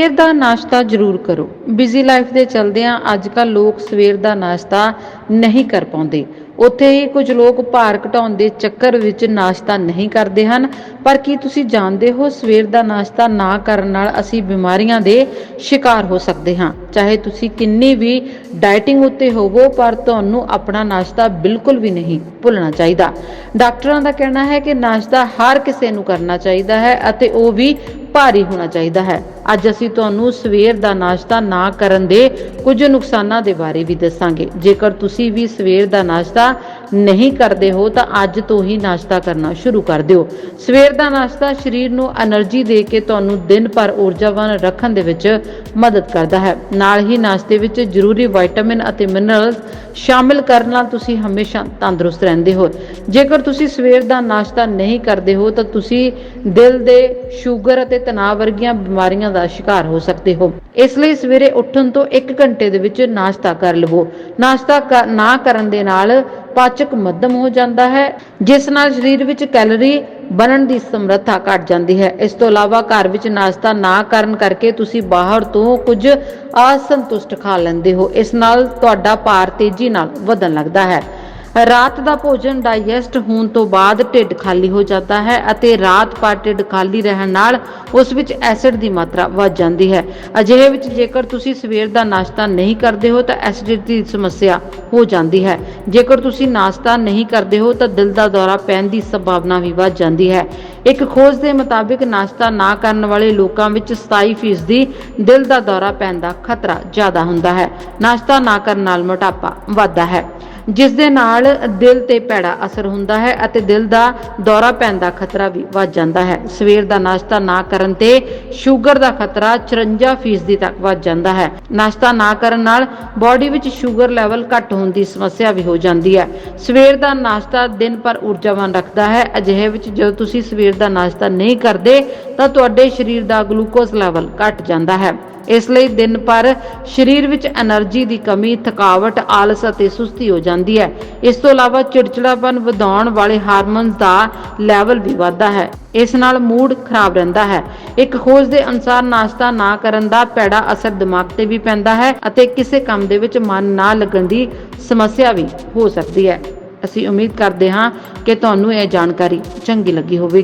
ਸਵੇਰ ਦਾ ਨਾਸ਼ਤਾ ਜ਼ਰੂਰ ਕਰੋ। ਬਿਜ਼ੀ ਲਾਈਫ ਦੇ ਚਲਦਿਆਂ ਅੱਜ ਕੱਲ ਲੋਕ ਸਵੇਰ ਦਾ ਨਾਸ਼ਤਾ ਨਹੀਂ ਕਰ ਪਾਉਂਦੇ। ਉੱਥੇ ਹੀ ਕੁਝ ਲੋਕ ਭਾਰ ਘਟਾਉਣ ਦੇ ਚੱਕਰ ਵਿੱਚ ਨਾਸ਼ਤਾ ਨਹੀਂ ਕਰਦੇ ਹਨ। ਪਰ ਕੀ ਤੁਸੀਂ ਜਾਣਦੇ ਹੋ ਸਵੇਰ ਦਾ ਨਾਸ਼ਤਾ ਨਾ ਕਰਨ ਨਾਲ ਅਸੀਂ ਬਿਮਾਰੀਆਂ ਦੇ ਸ਼ਿਕਾਰ ਹੋ ਸਕਦੇ ਹਾਂ? ਚਾਹੇ ਤੁਸੀਂ ਕਿੰਨੀ ਵੀ ਡਾਈਟਿੰਗ ਉੱਤੇ ਹੋਵੋ, ਪਰ ਤੁਹਾਨੂੰ ਆਪਣਾ ਨਾਸ਼ਤਾ ਬਿਲਕੁਲ ਵੀ ਨਹੀਂ ਭੁੱਲਣਾ ਚਾਹੀਦਾ। ਡਾਕਟਰਾਂ ਦਾ ਕਹਿਣਾ ਹੈ ਕਿ ਨਾਸ਼ਤਾ ਹਰ ਕਿਸੇ ਨੂੰ ਕਰਨਾ ਚਾਹੀਦਾ ਹੈ ਅਤੇ ਉਹ ਵੀ ਭਾਰੀ ਹੋਣਾ ਚਾਹੀਦਾ ਹੈ। ਅੱਜ ਅਸੀਂ ਤੁਹਾਨੂੰ ਸਵੇਰ ਦਾ ਨਾਸ਼ਤਾ ਨਾ ਕਰਨ ਦੇ ਕੁਝ ਨੁਕਸਾਨਾਂ ਦੇ ਬਾਰੇ ਵੀ ਦੱਸਾਂਗੇ। ਜੇਕਰ ਤੁਸੀਂ ਵੀ ਸਵੇਰ ਦਾ ਨਾਸ਼ਤਾ ਨਹੀਂ ਕਰਦੇ ਹੋ, ਤਾਂ ਅੱਜ ਤੋਂ ਹੀ ਨਾਸ਼ਤਾ ਕਰਨਾ ਸ਼ੁਰੂ ਕਰ ਦਿਓ। ਸਵੇਰ ਦਾ ਨਾਸ਼ਤਾ ਸਰੀਰ ਨੂੰ એનર્ਜੀ ਦੇ ਕੇ ਤੁਹਾਨੂੰ ਦਿਨ ਭਰ ਊਰਜਾਵਾਨ ਰੱਖਣ ਦੇ ਵਿੱਚ ਮਦਦ ਕਰਦਾ ਹੈ। ਨਾਲ ਹੀ ਨਾਸ਼ਤੇ ਵਿੱਚ ਜ਼ਰੂਰੀ ਵਿਟਾਮਿਨ ਅਤੇ ਮਿਨਰਲਸ ਸ਼ਾਮਿਲ ਕਰਨ ਨਾਲ ਤੁਸੀਂ ਹਮੇਸ਼ਾ ਤੰਦਰੁਸਤ ਰਹਿੰਦੇ ਹੋ। ਜੇਕਰ ਤੁਸੀਂ ਸਵੇਰ ਦਾ ਨਾਸ਼ਤਾ ਨਹੀਂ ਕਰਦੇ ਹੋ, ਤਾਂ ਤੁਸੀਂ ਦਿਲ ਦੇ ਸ਼ੂਗਰ ਅਤੇ ਤਣਾਅ ਵਰਗੀਆਂ ਬਿਮਾਰੀਆਂ ਦਾ ਸ਼ਿਕਾਰ ਹੋ ਸਕਦੇ ਹੋ। ਇਸ ਲਈ ਸਵੇਰੇ ਉੱਠਣ ਤੋਂ 1 ਘੰਟੇ ਦੇ ਵਿੱਚ ਨਾਸ਼ਤਾ ਕਰ ਲਵੋ। ਨਾਸ਼ਤਾ ਨਾ ਕਰਨ ਦੇ ਨਾਲ ਪਾਚਕ ਮੱਧਮ ਹੋ ਜਾਂਦਾ ਹੈ, ਜਿਸ ਨਾਲ ਸਰੀਰ ਵਿੱਚ ਕੈਲਰੀ ਬਣਨ ਦੀ ਸਮਰੱਥਾ ਘਟ ਜਾਂਦੀ ਹੈ। ਇਸ ਤੋਂ ਇਲਾਵਾ ਘਰ ਵਿੱਚ ਨਾਸ਼ਤਾ ਨਾ ਕਰਨ ਕਰਕੇ ਤੁਸੀਂ ਬਾਹਰ ਤੋਂ ਕੁਝ ਅਸੰਤੁਸ਼ਟ ਖਾ ਲੈਂਦੇ ਹੋ। ਇਸ ਨਾਲ ਤੁਹਾਡਾ ਭਾਰ ਤੇਜ਼ੀ ਨਾਲ ਵਧਣ ਲੱਗਦਾ ਹੈ। ਰਾਤ ਦਾ ਭੋਜਨ ਡਾਈਜੈਸਟ ਹੋਣ ਤੋਂ ਬਾਅਦ ਢਿੱਡ ਖਾਲੀ ਹੋ ਜਾਂਦਾ ਹੈ ਅਤੇ ਰਾਤ ਭਰ ਢਿੱਡ ਖਾਲੀ ਰਹਿਣ ਨਾਲ ਉਸ ਵਿੱਚ ਐਸਿਡ ਦੀ ਮਾਤਰਾ ਵੱਧ ਜਾਂਦੀ ਹੈ। ਅਜਿਹੇ ਵਿੱਚ ਜੇਕਰ ਤੁਸੀਂ ਸਵੇਰ ਦਾ ਨਾਸ਼ਤਾ ਨਹੀਂ ਕਰਦੇ ਹੋ ਤਾਂ ਐਸਿਡਿਟੀ ਦੀ ਸਮੱਸਿਆ ਹੋ ਜਾਂਦੀ ਹੈ। ਜੇਕਰ ਤੁਸੀਂ ਨਾਸ਼ਤਾ ਨਹੀਂ ਕਰਦੇ ਹੋ ਤਾਂ ਦਿਲ ਦਾ ਦੌਰਾ ਪੈਣ ਦੀ ਸੰਭਾਵਨਾ ਵੀ ਵੱਧ ਜਾਂਦੀ ਹੈ। ਇੱਕ ਖੋਜ ਦੇ ਮੁਤਾਬਿਕ ਨਾਸ਼ਤਾ ਨਾ ਕਰਨ ਵਾਲੇ ਲੋਕਾਂ ਵਿੱਚ 27% ਦੀ ਦਿਲ ਦਾ ਦੌਰਾ ਪੈਣ ਦਾ ਖਤਰਾ ਜ਼ਿਆਦਾ ਹੁੰਦਾ ਹੈ। ਨਾਸ਼ਤਾ ਨਾ ਕਰਨ ਨਾਲ ਮੋਟਾਪਾ ਵੱਧਦਾ ਹੈ। ਜਿਸ ਦੇ ਨਾਲ ਦਿਲ ਤੇ ਭੈੜਾ ਅਸਰ ਹੁੰਦਾ ਹੈ ਅਤੇ ਦਿਲ ਦਾ ਦੌਰਾ ਪੈਣ ਦਾ ਖਤਰਾ ਵੀ ਵੱਧ ਜਾਂਦਾ ਹੈ। ਸਵੇਰ ਦਾ ਨਾਸ਼ਤਾ ਨਾ ਕਰਨ ਤੇ ਸ਼ੂਗਰ ਦਾ ਖਤਰਾ 54% ਤੱਕ ਵੱਧ ਜਾਂਦਾ ਹੈ। ਨਾਸ਼ਤਾ ਨਾ ਕਰਨ ਨਾਲ ਬਾਡੀ ਵਿੱਚ ਸ਼ੂਗਰ ਲੈਵਲ ਘੱਟ ਹੋਣ ਦੀ ਸਮੱਸਿਆ ਵੀ ਹੋ ਜਾਂਦੀ ਹੈ। ਸਵੇਰ ਦਾ ਨਾਸ਼ਤਾ ਦਿਨ ਭਰ ਊਰਜਾਵਾਨ ਰੱਖਦਾ ਹੈ। ਅਜਿਹੇ ਵਿੱਚ ਜਦੋਂ ਤੁਸੀਂ ਸਵੇਰ ਦਾ ਨਾਸ਼ਤਾ ਨਹੀਂ ਕਰਦੇ ਤਾਂ ਤੁਹਾਡੇ ਸਰੀਰ ਦਾ ਗਲੂਕੋਜ਼ ਲੈਵਲ ਘਟ ਜਾਂਦਾ ਹੈ। ਇਸ ਲਈ ਦਿਨ ਪਰ ਸਰੀਰ ਵਿੱਚ એનર્ਜੀ ਦੀ ਕਮੀ, ਥਕਾਵਟ, ਆਲਸ ਅਤੇ ਸੁਸਤੀ ਹੋ ਜਾਂਦੀ ਹੈ। ਇਸ ਤੋਂ ਇਲਾਵਾ ਚਿੜਚਿੜਾਪਨ ਵਧਾਉਣ ਵਾਲੇ ਹਾਰਮੋਨਸ ਦਾ ਲੈਵਲ ਵੀ ਵਧਦਾ ਹੈ। ਇਸ ਨਾਲ ਮੂਡ ਖਰਾਬ ਰਹਿੰਦਾ ਹੈ। ਇੱਕ ਖੋਜ ਦੇ ਅਨੁਸਾਰ ਨਾਸ਼ਤਾ ਨਾ ਕਰਨ ਦਾ ਪੈੜਾ ਅਸਰ ਦਿਮਾਗ ਤੇ ਵੀ ਪੈਂਦਾ ਹੈ ਅਤੇ ਕਿਸੇ ਕੰਮ ਦੇ ਵਿੱਚ ਮਨ ਨਾ ਲੱਗਣ ਦੀ ਸਮੱਸਿਆ ਵੀ ਹੋ ਸਕਦੀ ਹੈ। ਅਸੀਂ ਉਮੀਦ ਕਰਦੇ ਹਾਂ ਕਿ ਤੁਹਾਨੂੰ ਇਹ ਜਾਣਕਾਰੀ ਚੰਗੀ ਲੱਗੀ ਹੋਵੇ